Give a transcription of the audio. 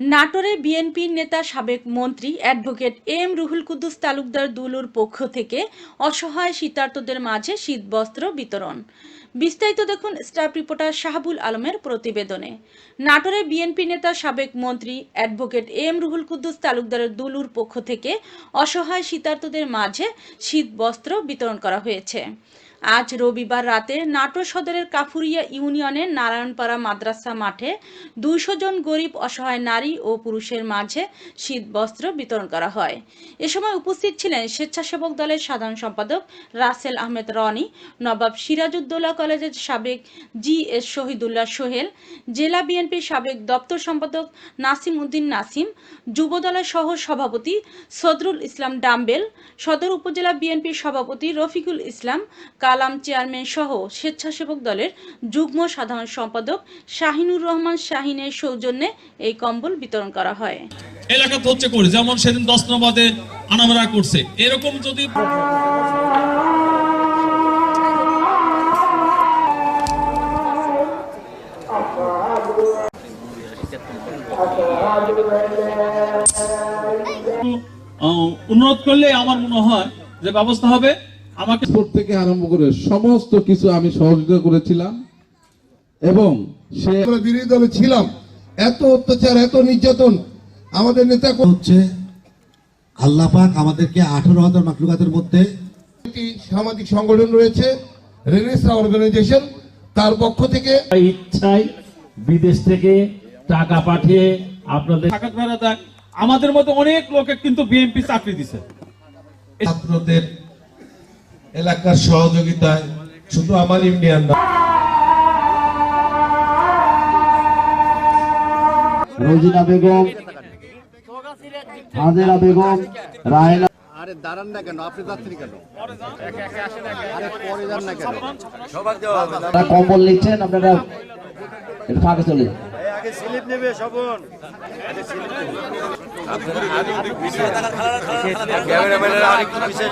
নাটোরে বিএনপির নেতা সাবেক মন্ত্রী অ্যাডভোকেট এম রুহুল কুদ্দুস তালুকদার দুলুর পক্ষ থেকে অসহায় শীতার্তদের মাঝে শীতবস্ত্র বিতরণ। বিস্তারিত দেখুন স্টাফ রিপোর্টার শাহাবুল আলমের প্রতিবেদনে। নাটোরে বিএনপি নেতা সাবেক মন্ত্রী অ্যাডভোকেট এম রুহুল কুদ্দুস তালুকদারের দুলুর পক্ষ থেকে অসহায় শীতার্তদের মাঝে শীতবস্ত্র বিতরণ করা হয়েছে। আজ রবিবার রাতে নাটোর সদরের কাফুরিয়া ইউনিয়নের নারায়ণপাড়া মাদ্রাসা মাঠে দুইশো জন গরিব, অসহায় নারী ও পুরুষের মাঝে শীত বস্ত্র বিতরণ করা হয়। এ সময় উপস্থিত ছিলেন স্বেচ্ছাসেবক দলের সাধারণ সম্পাদক রাসেল আহমেদ রনি, নবাব সিরাজউদ্দৌলা কলেজের সাবেক জি এস শহীদুল্লাহ সোহেল, জেলা বিএনপির সাবেক দপ্তর সম্পাদক নাসিম উদ্দিন নাসিম যুবদলের সহ সভাপতি সদরুল ইসলাম ডাম্বেল, সদর উপজেলা বিএনপির সভাপতি রফিকুল ইসলাম কালাম চেয়ারম্যান সহ স্বেচ্ছাসেবক দলের যুগ্ম সাধারণ সম্পাদক শাহিনুর রহমান শাহিনের সৌজন্যে এই কম্বল বিতরণ করা হয়। এলাকাতে হচ্ছে করে যেমন সেদিন দশ নম্বরে আনামেরা করছে এরকম যদি আহ, অনুরোধ করলে আমার মনে হয় যে ব্যবস্থা হবে। আমাকে পাসপোর্ট থেকে আরম্ভ করে সমস্ত কিছু আমি সহযোগিতা করেছিলাম এবং সে বিরোধী দলে ছিলাম। এত অত্যাচার এত নির্যাতন আমাদের নেতা হচ্ছে আল্লাহ পাক আমাদেরকে আঠারো হাজার মাকলুকাতের মধ্যে একটি সামাজিক সংগঠন রয়েছে রেনেসা অর্গানাইজেশন তার পক্ষ থেকে ইচ্ছায় বিদেশ থেকে টাকা পাঠিয়ে আপনাদের টাকা আমাদের মতো অনেক লোকে কিন্তু বিএনপি চাকরি দিছে। ছাত্রদের এলাকার সহযোগিতায় শুধু আমার ইউনিয়ন না। রোজিনা বেগম হাজেরা বেগম রাহেলা আরে দাঁড়ান না কেন? আপনি যাচ্ছেন কেন? আরে পরে যান না কেন? তারা কম্বল নিচ্ছেন আপনারা ফাঁকে চলে যান। আগে স্লিপ নেবে শবন ক্যামেরাম্যানের আরেকটু বিশেষ